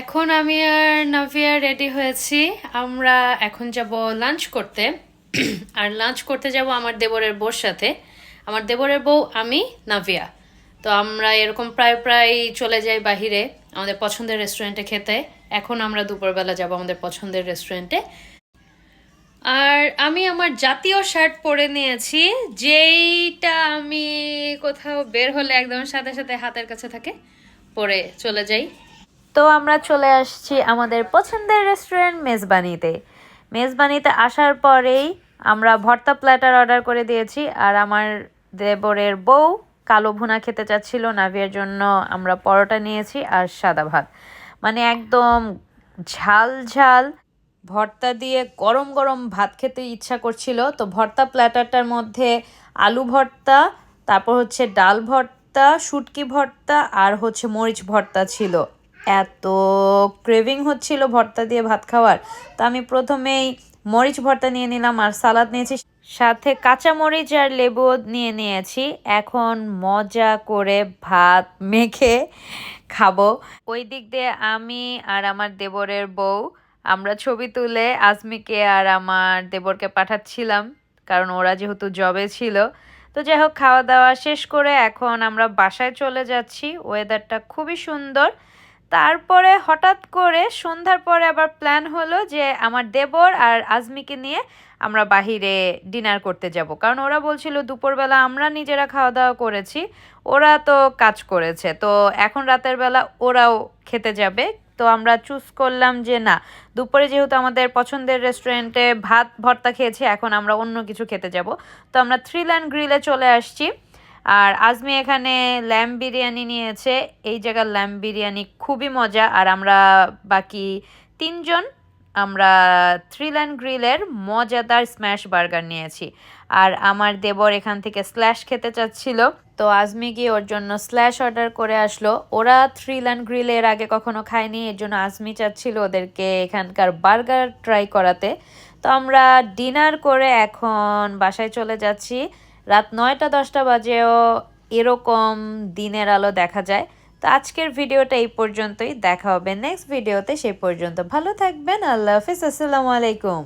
এখন আমি আর নাভিয়া রেডি হয়েছি। আমরা এখন যাব লাঞ্চ করতে। আর লাঞ্চ করতে যাব আমার দেবরের বউর সাথে। আমার দেবরের বউ, আমি, নাভিয়া। তো আমরা এরকম প্রায় প্রায় চলে যাই বাহিরে, আমাদের পছন্দের রেস্টুরেন্টে খেতে। এখন আমরা দুপুরবেলা যাব আমাদের পছন্দের রেস্টুরেন্টে আর আমি আমার জাতীয় শার্ট পরে নিয়েছি, যেইটা আমি কোথাও বের হলে একদম সাথে সাথে হাতের কাছে থাকে, পরে চলে যাই। তো আমরা চলে আসছি আমাদের পছন্দের রেস্টুরেন্ট মেজবানিতে। মেজবানিতে আসার পরেই আমরা ভর্তা প্ল্যাটার অর্ডার করে দিয়েছি আর আমার দেবরের বউ কালো ভুনা খেতে চাচ্ছিল নাভিয়ার জন্য আমরা পরোটা নিয়েছি আর সাদা ভাত। মানে একদম ঝাল ঝাল। ভর্তা দিয়ে গরম গরম ভাত খেতে ইচ্ছা করছিল। তো ভর্তা প্ল্যাটারটার মধ্যে আলু ভর্তা, তারপর হচ্ছে ডাল ভর্তা, শুটকি ভর্তা আর হচ্ছে মরিচ ভর্তা ছিল। এত ক্রেভিং হচ্ছিল ভর্তা দিয়ে ভাত খাওয়ার। তো আমি প্রথমেই মরিচ ভর্তা নিয়ে নিলাম আর সালাদ নিয়েছি। সাথে কাঁচা মরিচ আর লেবু নিয়ে নিয়েছি। এখন মজা করে ভাত মেখে খাব। ওই দিক দিয়ে আমি আর আমার দেবরের বউ, আমরা ছবি তুলে আজমিকে আর আমার দেবরকে পাঠাচ্ছিলাম, কারণ ওরা যেহেতু জবে ছিল। তো যাই হোক, খাওয়া দাওয়া শেষ করে এখন আমরা বাসায় চলে যাচ্ছি। ওয়েদারটা খুবই সুন্দর। তারপরে হঠাৎ করে সন্ধ্যার পরে আবার প্ল্যান হলো যে আমার দেবর আর আজমিকে নিয়ে আমরা বাহিরে ডিনার করতে যাব। কারণ ওরা বলছিল দুপুরবেলা আমরা নিজেরা খাওয়া দাওয়া করেছি, ওরা তো কাজ করেছে। তো এখন রাতের বেলা ওরাও খেতে যাবে। তো আমরা চুজ করলাম যে না, দুপুরে যেহেতু আমাদের পছন্দের রেস্টুরেন্টে ভাত, ভর্তা খেয়েছি, এখন আমরা অন্য কিছু খেতে যাব। তো আমরা থ্রি ল্যান্ড গ্রিলে চলে আসছি। আর আজমি এখানে ল্যাম্প বিরিয়ানি নিয়েছে। এই জায়গার ল্যাম্প বিরিয়ানি খুবই মজা। আর আমরা বাকি তিনজন, আমরা থ্রি ল্যান্ড গ্রিলের মজাদার স্ম্যাশ বার্গার নিয়েছি। আর আমার দেবর এখান থেকে স্ল্যাশ খেতে চাচ্ছিল। তো আজমি গিয়ে ওর জন্য স্ল্যাশ অর্ডার করে আসলো। ওরা থ্রি ল্যান্ড গ্রিল এর আগে কখনো খায়নি, এর জন্য আজমি চাচ্ছিল ওদেরকে এখানকার বার্গার ট্রাই করাতে। তো আমরা ডিনার করে এখন বাসায় চলে যাচ্ছি। রাত নয়টা, দশটা বাজেও এরকম দিনের আলো দেখা যায়। তো আজকের ভিডিওটা এই পর্যন্তই। দেখা হবে নেক্সট ভিডিওতে সেই পর্যন্ত ভালো থাকবেন। আল্লাহ হাফিজ। আসসালামু আলাইকুম।